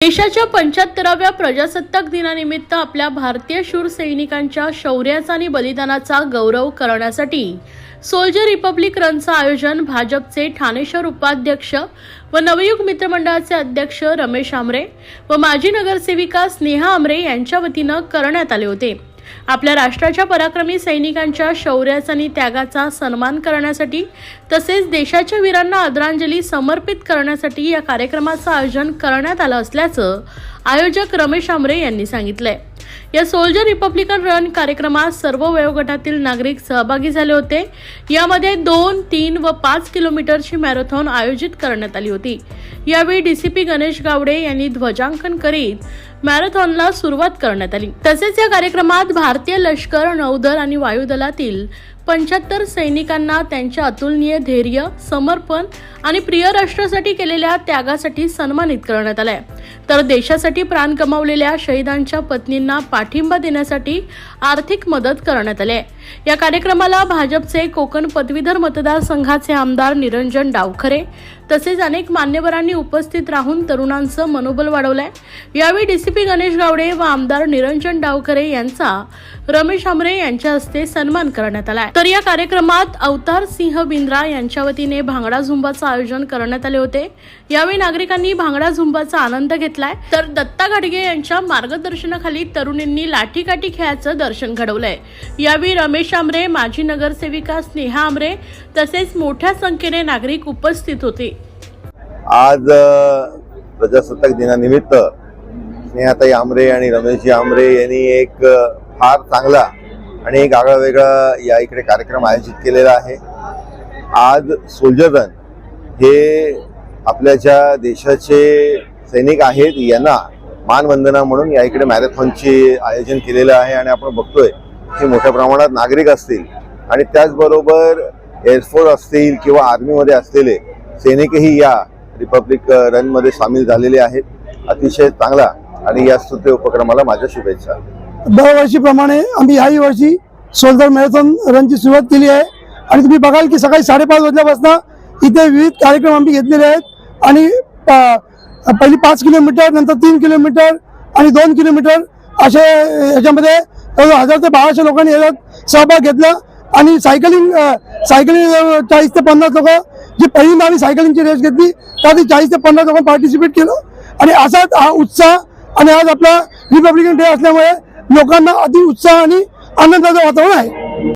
देशाच्या पंच्याहत्तराव्या प्रजासत्ताक दिनानिमित्त आपल्या भारतीय शूर सैनिकांच्या शौर्याचा आणि बलिदानाचा गौरव करण्यासाठी सोल्जर रिपब्लिक रनचं आयोजन भाजपचे ठाणे शहर उपाध्यक्ष व नवयुग मित्रमंडळाचे अध्यक्ष रमेश आमरे व माजी नगरसेविका स्नेहा आमरे यांच्या वतीनं करण्यात आले होते. आपल्या राष्ट्राच्या पराक्रमी सैनिकांच्या शौर्याचा आणि त्यागाचा सन्मान करण्यासाठी तसेच देशाच्या वीरांना आदरांजली समर्पित करण्यासाठी या कार्यक्रमाचं आयोजन करण्यात आलं असल्याचं आयोजक रमेश आमरे यांनी सांगितलंय. या सोल्जर रिपब्लिकन रन कार्यक्रमात सर्व वयोगटातील नागरिक सहभागी झाले होते. यामध्ये दोन तीन व पाच किलोमीटरची मॅरेथॉन आयोजित करण्यात आली होती. यावेळी डीसीपी गणेश गावडे यांनी ध्वजांकन करीत मॅरेथॉनला सुरुवात करण्यात आली. तसेच या कार्यक्रमात भारतीय लष्कर नौदल आणि वायुदलातील पंच्याहत्तर सैनिकांना त्यांच्या अतुलनीय धैर्य समर्पण आणि प्रिय राष्ट्रासाठी केलेल्या त्यागासाठी सन्मानित करण्यात आलाय. तर देशासाठी प्राण गमावलेल्या शहीदांच्या पत्नींना पाठिंबा देण्यासाठी आर्थिक मदत करण्यात आली आहे या कार्यक्रमाला भाजपचे कोकण पदवीधर मतदारसंघाचे आमदार निरंजन डावखरे तसेच अनेक मान्यवरांनी उपस्थित राहून तरुणांचं मनोबल वाढवलंय. यावेळी डीसीपी गणेश गावडे व आमदार निरंजन डावखरे यांचा रमेश आमरे यांच्या हस्ते सन्मान करण्यात आलाय. तर या कार्यक्रमात अवतार सिंह बिंद्रा यांच्या वतीने भांगडा झुंबाचं आयोजन करण्यात आले होते. यावेळी नागरिकांनी भांगडा झुंबाचा आनंद घेतलाय. तर दत्ता गाडगे यांच्या मार्गदर्शनाखाली तरुणींनी लाठीकाठी खेळाचं दर्शन घडवलंय. यावेळी रमेश आमरे माजी नगरसेविका स्नेहा आमरे तसेच मोठ्या संख्येने नागरिक उपस्थित होते. आज प्रजासत्ताक दिनानिमित्त स्नेहाताई आमरे आणि रमेशजी आमरे यांनी एक फार चांगला आणि एक आगळा वेगळा या इकडे कार्यक्रम आयोजित केलेला आहे. आज सोल्जरन हे आपल्या ज्या देशाचे सैनिक आहेत यांना मानवंदना म्हणून या इकडे मॅरेथॉनचे आयोजन केलेलं आहे आणि आपण बघतोय की मोठ्या प्रमाणात नागरिक असतील आणि त्याचबरोबर एअरफोर्स असतील किंवा आर्मीमध्ये असलेले सैनिकही या रिपब्लिक रनमध्ये सामील झालेले आहेत. अतिशय चांगला आणि या स्तुत्य उपक्रमाला माझ्या शुभेच्छा. दरवर्षीप्रमाणे आम्ही याही वर्षी सोलदर मॅरेथॉन रनची सुरुवात केली आहे. आणि तुम्ही बघाल की सकाळी साडेपाच वाजल्यापासून इथे विविध कार्यक्रम आम्ही घेतलेले आहेत. आणि प- पहिली पाच किलोमीटर नंतर तीन किलोमीटर आणि दोन किलोमीटर असे याच्यामध्ये हजार ते बाराशे लोकांनी याच्यात सहभाग घेतला. आणि सायकलिंग सायकलिंग चाळीस ते पन्नास लोक जी पहिल्यांदा आम्ही सायकलिंगची रेस घेतली त्यात चाळीस ते पन्नास लोकांनी पार्टिसिपेट केलं. आणि असाच हा उत्साह आणि आज आपला रिपब्लिकन डे असल्यामुळे लोकांना अति उत्साह आणि आनंदाचं वातावरण आहे.